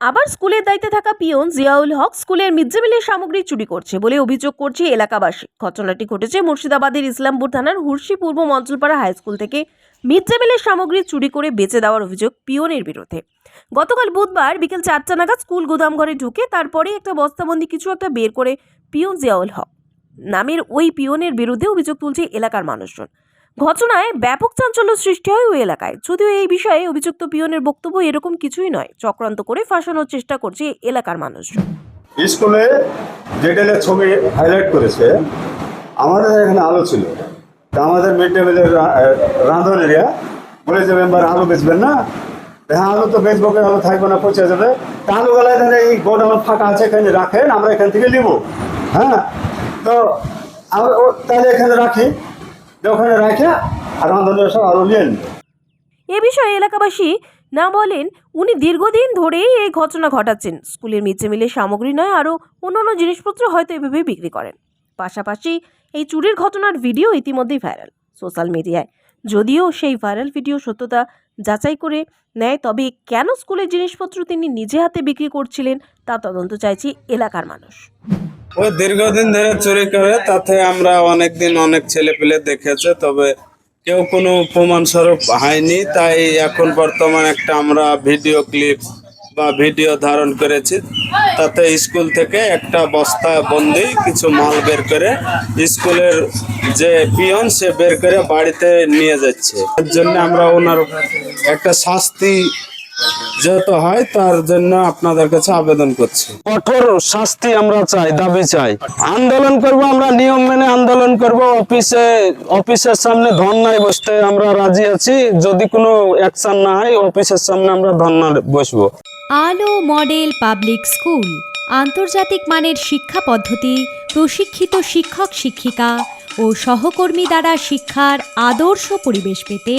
আবার স্কুলের দায়িত্বে থাকা পিয়ন জিয়াউল হক স্কুলের মিড ডে মিলের সামগ্রী চুরি করছে বলে অভিযোগ করছে এলাকাবাসী। ঘটনাটি ঘটেছে মুর্শিদাবাদের ইসলামপুর থানার হুরশি পূর্ব মঞ্চলপাড়া হাই স্কুল থেকে। মিড ডে মিলের সামগ্রী চুরি করে বেঁচে দেওয়ার অভিযোগ পিয়নের বিরুদ্ধে। গতকাল বুধবার বিকেল চারটা নাগাদ স্কুল গোদাম ঘরে ঢুকে তারপরে একটা বস্তাবন্দি কিছু একটা বের করে পিয়ন জিয়াউল হক। নামের ওই পিয়নের বিরুদ্ধে অভিযোগ তুলছে এলাকার মানুষজন। ঘটনায় ব্যাপক চাঞ্চল্য সৃষ্টি হয় ওই এলাকায়। যদিও এই বিষয়ে অভিযুক্ত পিয়নের বক্তব্য এরকম কিছুই নয়। চক্রান্ত করে ফাঁসানোর চেষ্টা করছে এলাকার মানুষজন। স্কুলে যেটা ছবি হাইলাইট করেছে। আমাদের এখানে আলো ছিল। তা আমাদের মিড ডে মিলের রাঁধন এরিয়া বলে যে মেম্বার আলু বেচবেন না? হ্যাঁ আলু তো বেচবো, আলু থাকবে না, পচে যাবে। তা আলু গলায় তাহলে এই গোডাউন ফাঁকা আছে, এখানে রাখেন, আমরা এখান থেকে নিব। হ্যাঁ? তো আমরা তাহলে এখানে রাখি। ওখানে রাখে আর রাঁধনের সব আলু নিয়ে এ বিষয়ে এলাকাবাসী না বলেন উনি দীর্ঘদিন ধরেই এই ঘটনা ঘটাচ্ছেন। স্কুলের মিড ডে মিলের সামগ্রী নয়, আরও অন্যান্য জিনিসপত্র হয়তো এভাবেই বিক্রি করেন। পাশাপাশি এই চুরির ঘটনার ভিডিও ইতিমধ্যেই ভাইরাল সোশ্যাল মিডিয়ায়। যদিও সেই ভাইরাল ভিডিও সত্যতা যাচাই করে নেয়, তবে কেন স্কুলের জিনিসপত্র তিনি নিজে হাতে বিক্রি করছিলেন তা তদন্ত চাইছে এলাকার মানুষ। ও দীর্ঘদিন ধরে চুরি করে, তাতে আমরা অনেক দিন অনেক ছেলে পেলে দেখেছে, তবে কেউ কোনো প্রমাণ স্বরূপ হয়নি। তাই এখন বর্তমান একটা আমরা ভিডিও ক্লিপ বা ভিডিও ধারণ করেছি। তাতে স্কুল থেকে একটা বস্তা বন্দি কিছু মাল বের করে স্কুলের যে পিয়ন, সে বের করে বাড়িতে নিয়ে যাচ্ছে। এর জন্য আমরা ওনার একটা শাস্তি যেহেতু হয় তার জন্য আপনাদের কাছে আবেদন করছি। কঠোর শাস্তি আমরা চাই দাবি চাই। আন্দোলন করব আমরা নিয়ম মেনে আন্দোলন করব। অফিসে অফিসের সামনে ধর্নায় বসতে আমরা রাজি আছি। যদি কোনো অ্যাকশন না হয় অফিসের সামনে আমরা ধর্না বসবো। আলো মডেল পাবলিক স্কুল আন্তর্জাতিক মানের শিক্ষা পদ্ধতি প্রশিক্ষিত শিক্ষক শিক্ষিকা ও সহকর্মী দ্বারা শিক্ষার আদর্শ পরিবেশ পেতে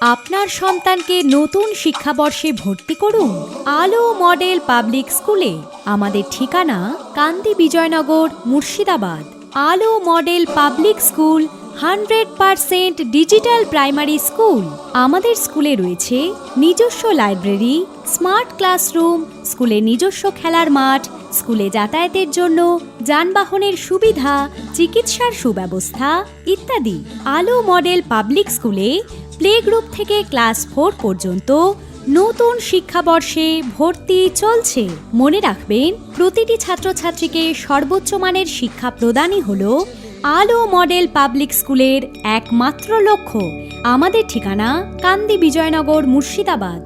আপনার সন্তানকে নতুন শিক্ষাবর্ষে ভর্তি করুন আলো মডেল পাবলিক স্কুলে। আমাদের ঠিকানা Kandi Bijaynagar, Murshidabad. Alo model public school, hundred percent digital primary school. আমাদের স্কুলে রয়েছে নিজস্ব লাইব্রেরি, স্মার্ট ক্লাসরুম স্কুলে নিজস্ব খেলার মাঠ, স্কুলে যাতায়াতের জন্য যানবাহনের সুবিধা, চিকিৎসার সুব্যবস্থা ইত্যাদি। আলো মডেল পাবলিক স্কুলে প্লে গ্রুপ থেকে ক্লাস ফোর পর্যন্ত নতুন শিক্ষাবর্ষে ভর্তি চলছে। মনে রাখবেন, প্রতিটি ছাত্রছাত্রীকে সর্বোচ্চ মানের শিক্ষা প্রদানই হল আলো মডেল পাবলিক স্কুলের একমাত্র লক্ষ্য। আমাদের ঠিকানা কান্দি বিজয়নগর মুর্শিদাবাদ।